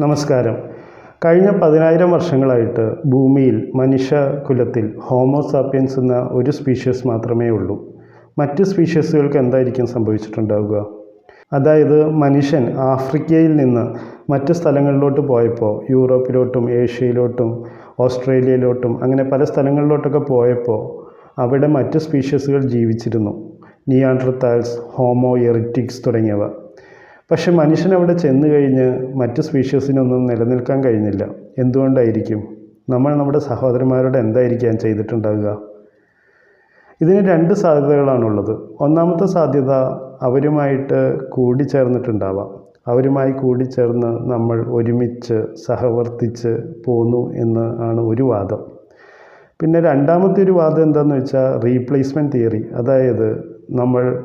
നമസ്കാരം. കഴിഞ്ഞ പതിനായിരം വർഷങ്ങളായിട്ട് ഭൂമിയിൽ മനുഷ്യകുലത്തിൽ ഹോമോസാപ്പിയൻസ് എന്ന ഒരു സ്പീഷ്യസ് മാത്രമേ ഉള്ളൂ. മറ്റ് സ്പീഷ്യസുകൾക്ക് എന്തായിരിക്കും സംഭവിച്ചിട്ടുണ്ടാവുക? അതായത് മനുഷ്യൻ ആഫ്രിക്കയിൽ നിന്ന് മറ്റ് സ്ഥലങ്ങളിലോട്ട് പോയപ്പോൾ യൂറോപ്പിലോട്ടും ഏഷ്യയിലോട്ടും ഓസ്ട്രേലിയയിലോട്ടും അങ്ങനെ പല സ്ഥലങ്ങളിലോട്ടൊക്കെ പോയപ്പോൾ അവിടെ മറ്റ് സ്പീഷ്യസുകൾ ജീവിച്ചിരുന്നു. നിയാൻഡ്രത്താൽസ് ഹോമോ എറിറ്റിക്സ് തുടങ്ങിയവ. പക്ഷെ മനുഷ്യൻ അവിടെ ചെന്ന് കഴിഞ്ഞ് മറ്റ് സ്പീഷ്യസിനൊന്നും നിലനിൽക്കാൻ കഴിഞ്ഞില്ല. എന്തുകൊണ്ടായിരിക്കും? നമ്മൾ നമ്മുടെ സഹോദരന്മാരോട് എന്തായിരിക്കാൻ ചെയ്തിട്ടുണ്ടാവുക? ഇതിന് രണ്ട് സാധ്യതകളാണുള്ളത്. ഒന്നാമത്തെ സാധ്യത അവരുമായിട്ട് കൂടിച്ചേർന്നിട്ടുണ്ടാവാം. അവരുമായി കൂടിച്ചേർന്ന് നമ്മൾ ഒരുമിച്ച് സഹവർത്തിച്ച് പോന്നു എന്ന് ആണ് ഒരു വാദം. പിന്നെ രണ്ടാമത്തെ ഒരു വാദം എന്താണെന്ന് വെച്ചാൽ റീപ്ലേസ്മെന്റ് തിയറി. അതായത് നമ്മൾ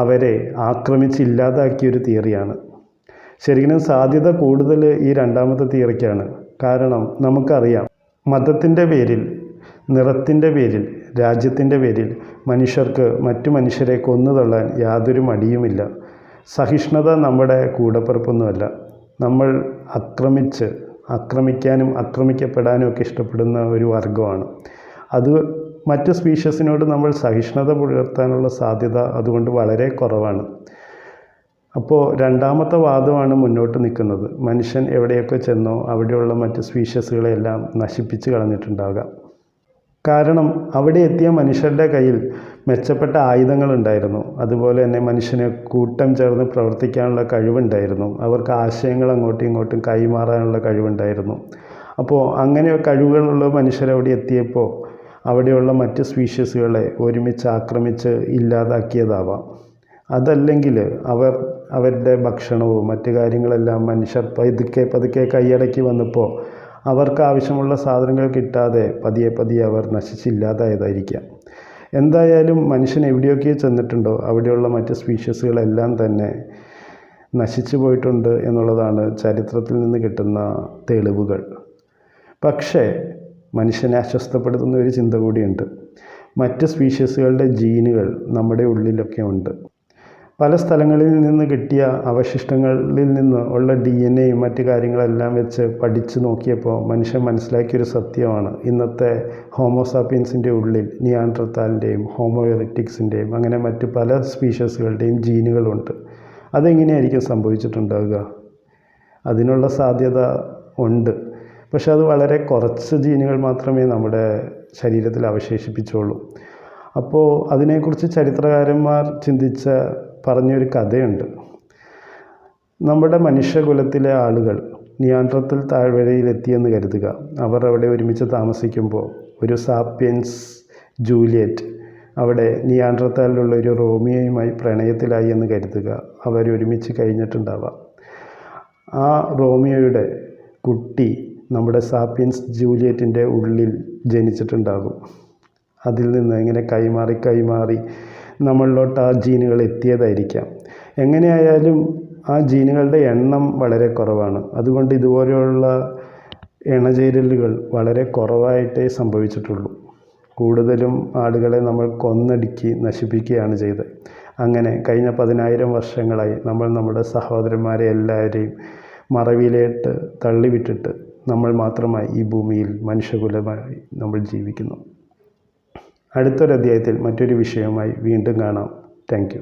അവരെ ആക്രമിച്ച് ഇല്ലാതാക്കിയ ഒരു തിയറിയാണ്. ശരിക്കും സാധ്യത കൂടുതൽ ഈ രണ്ടാമത്തെ തിയറിക്കാണ്. കാരണം നമുക്കറിയാം മതത്തിന്റെ പേരിൽ നിറത്തിന്റെ പേരിൽ രാജ്യത്തിന്റെ പേരിൽ മനുഷ്യർക്ക് മറ്റു മനുഷ്യരെ കൊന്നുതള്ളാൻ യാതൊരു മടിയുമില്ല. സഹിഷ്ണുത നമ്മുടെ കൂടപ്പിറപ്പൊന്നുമല്ല. നമ്മൾ ആക്രമിച്ച് ആക്രമിക്കാനും ആക്രമിക്കപ്പെടാനും ഒക്കെ ഇഷ്ടപ്പെടുന്ന ഒരു വർഗമാണ് അത് മറ്റ് സ്പീഷ്യസിനോട് നമ്മൾ സഹിഷ്ണുത പുലർത്താനുള്ള സാധ്യത അതുകൊണ്ട് വളരെ കുറവാണ്. അപ്പോൾ രണ്ടാമത്തെ വാദമാണ് മുന്നോട്ട് നിൽക്കുന്നത്. മനുഷ്യൻ എവിടെയൊക്കെ ചെന്നോ അവിടെയുള്ള മറ്റ് സ്പീഷ്യസുകളെല്ലാം നശിപ്പിച്ച് കളഞ്ഞിട്ടുണ്ടാകാം. കാരണം അവിടെ എത്തിയ മനുഷ്യരുടെ കയ്യിൽ മെച്ചപ്പെട്ട ആയുധങ്ങളുണ്ടായിരുന്നു. അതുപോലെ തന്നെ മനുഷ്യന് കൂട്ടം ചേർന്ന് പ്രവർത്തിക്കാനുള്ള കഴിവുണ്ടായിരുന്നു. അവർക്ക് ആശയങ്ങൾ അങ്ങോട്ടും ഇങ്ങോട്ടും കൈമാറാനുള്ള കഴിവുണ്ടായിരുന്നു. അപ്പോൾ അങ്ങനെ കഴിവുകളുള്ള മനുഷ്യരവിടെ എത്തിയപ്പോൾ അവിടെയുള്ള മറ്റ് സ്പീഷീസുകളെ ഒരുമിച്ച് ആക്രമിച്ച് ഇല്ലാതാക്കിയതാവാം. അതല്ലെങ്കിൽ അവർ അവരുടെ ഭക്ഷണവും മറ്റു കാര്യങ്ങളെല്ലാം മനുഷ്യർ പതുക്കെ പതുക്കെ കൈയടക്കി വന്നപ്പോൾ അവർക്ക് ആവശ്യമുള്ള സാധനങ്ങൾ കിട്ടാതെ പതിയെ പതിയെ അവർ നശിച്ചില്ലാതായതായിരിക്കാം. എന്തായാലും മനുഷ്യൻ എവിടെയൊക്കെ ചെന്നിട്ടുണ്ടോ അവിടെയുള്ള മറ്റ് സ്പീഷീസുകളെല്ലാം തന്നെ നശിച്ചു പോയിട്ടുണ്ട് എന്നുള്ളതാണ് ചരിത്രത്തിൽ നിന്ന് കിട്ടുന്ന തെളിവുകൾ. പക്ഷേ മനുഷ്യനെ അസ്വസ്ഥപ്പെടുത്തുന്ന ഒരു ചിന്ത കൂടിയുണ്ട്. മറ്റ് സ്പീഷീസുകളുടെ ജീനുകൾ നമ്മുടെ ഉള്ളിലൊക്കെ ഉണ്ട്. പല സ്ഥലങ്ങളിൽ നിന്ന് കിട്ടിയ അവശിഷ്ടങ്ങളിൽ നിന്ന് ഉള്ള ഡി എൻ എയും മറ്റ് കാര്യങ്ങളെല്ലാം വെച്ച് പഠിച്ചു നോക്കിയപ്പോൾ മനുഷ്യൻ മനസ്സിലാക്കിയൊരു സത്യമാണ്. ഇന്നത്തെ ഹോമോസാപ്പിയൻസിന്റെ ഉള്ളിൽ നിയാൻഡ്രത്താലിന്റെയും ഹോമോ എറിറ്റിക്സിന്റെയും അങ്ങനെ മറ്റ് പല സ്പീഷീസുകളുടെയും ജീനുകളുണ്ട്. അതെങ്ങനെയായിരിക്കും സംഭവിച്ചിട്ടുണ്ടാവുക? അതിനുള്ള സാധ്യത ഉണ്ട്. പക്ഷെ അത് വളരെ കുറച്ച് ജീനുകൾ മാത്രമേ നമ്മുടെ ശരീരത്തിൽ അവശേഷിപ്പിച്ചുള്ളൂ. അപ്പോൾ അതിനെക്കുറിച്ച് ചരിത്രകാരന്മാർ ചിന്തിച്ച പറഞ്ഞൊരു കഥയുണ്ട്. നമ്മുടെ മനുഷ്യകുലത്തിലെ ആളുകൾ നിയാൻഡ്രത്തിൽ താഴ്വരയിലെത്തിയെന്ന് കരുതുക. അവർ അവിടെ ഒരുമിച്ച് താമസിക്കുമ്പോൾ ഒരു സാപ്പിയൻസ് ജൂലിയറ്റ് അവിടെ നിയാൻഡ്രത്താലിലുള്ള ഒരു റോമിയയുമായി പ്രണയത്തിലായി എന്ന് കരുതുക. അവരൊരുമിച്ച് കഴിഞ്ഞിട്ടുണ്ടാവാം. ആ റോമിയോയുടെ കുട്ടി നമ്മുടെ സാപ്പിയൻസ് ജൂലിയറ്റിന്റെ ഉള്ളിൽ ജനിച്ചിട്ടുണ്ടാകും. അതിൽ നിന്ന് ഇങ്ങനെ കൈമാറി കൈമാറി നമ്മളിലോട്ട് ആ ജീനുകൾ എത്തിയതായിരിക്കാം. എങ്ങനെയായാലും ആ ജീനുകളുടെ എണ്ണം വളരെ കുറവാണ്. അതുകൊണ്ട് ഇതുപോലെയുള്ള ഇണചേരലുകൾ വളരെ കുറവായിട്ടേ സംഭവിച്ചിട്ടുള്ളൂ. കൂടുതലും ആളുകളെ നമ്മൾ കൊന്നടുക്കി നശിപ്പിക്കുകയാണ് ചെയ്തത്. അങ്ങനെ കഴിഞ്ഞ പതിനായിരം വർഷങ്ങളായി നമ്മൾ നമ്മുടെ സഹോദരന്മാരെ എല്ലാവരെയും മറവിയിലേട്ട് തള്ളിവിട്ടിട്ട് നമ്മൾ മാത്രമായി ഈ ഭൂമിയിൽ മനുഷ്യകുലമായി നമ്മൾ ജീവിക്കുന്നു. അടുത്തൊരു അധ്യായത്തിൽ മറ്റൊരു വിഷയവുമായി വീണ്ടും കാണാം. താങ്ക്